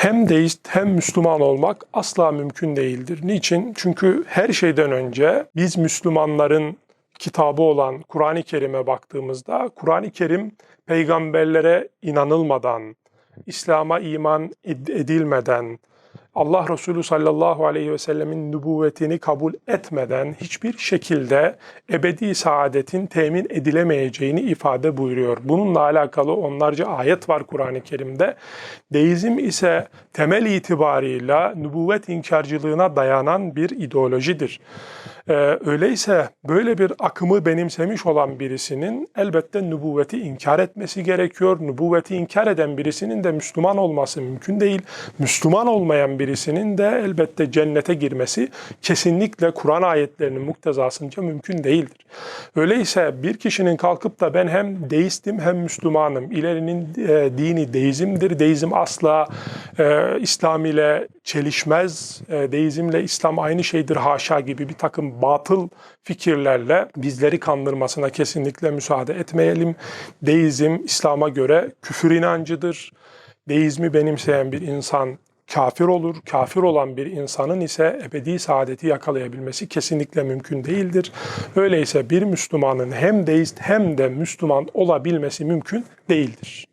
hem deist hem Müslüman olmak asla mümkün değildir. Niçin? Çünkü her şeyden önce biz Müslümanların kitabı olan Kur'an-ı Kerim'e baktığımızda Kur'an-ı Kerim peygamberlere inanılmadan, İslam'a iman ed- edilmeden, Allah Resulü sallallahu aleyhi ve sellemin nübüvvetini kabul etmeden hiçbir şekilde ebedi saadetin temin edilemeyeceğini ifade buyuruyor. Bununla alakalı onlarca ayet var Kur'an-ı Kerim'de. Deizm ise temel itibarıyla nübüvvet inkarcılığına dayanan bir ideolojidir. Ee, öyleyse böyle bir akımı benimsemiş olan birisinin elbette nübüvveti inkar etmesi gerekiyor. Nübüvveti inkar eden birisinin de Müslüman olması mümkün değil. Müslüman olmayan birisinin de elbette cennete girmesi kesinlikle Kur'an ayetlerinin muktezasınca mümkün değildir. Öyleyse bir kişinin kalkıp da ben hem deistim hem Müslümanım. İlerinin e, dini deizmdir. Deizm asla e, İslam ile çelişmez. E, deizmle İslam aynı şeydir haşa gibi bir takım batıl fikirlerle bizleri kandırmasına kesinlikle müsaade etmeyelim. Deizm İslam'a göre küfür inancıdır. Deizmi benimseyen bir insan kafir olur. Kafir olan bir insanın ise ebedi saadeti yakalayabilmesi kesinlikle mümkün değildir. Öyleyse bir Müslümanın hem deist hem de Müslüman olabilmesi mümkün değildir.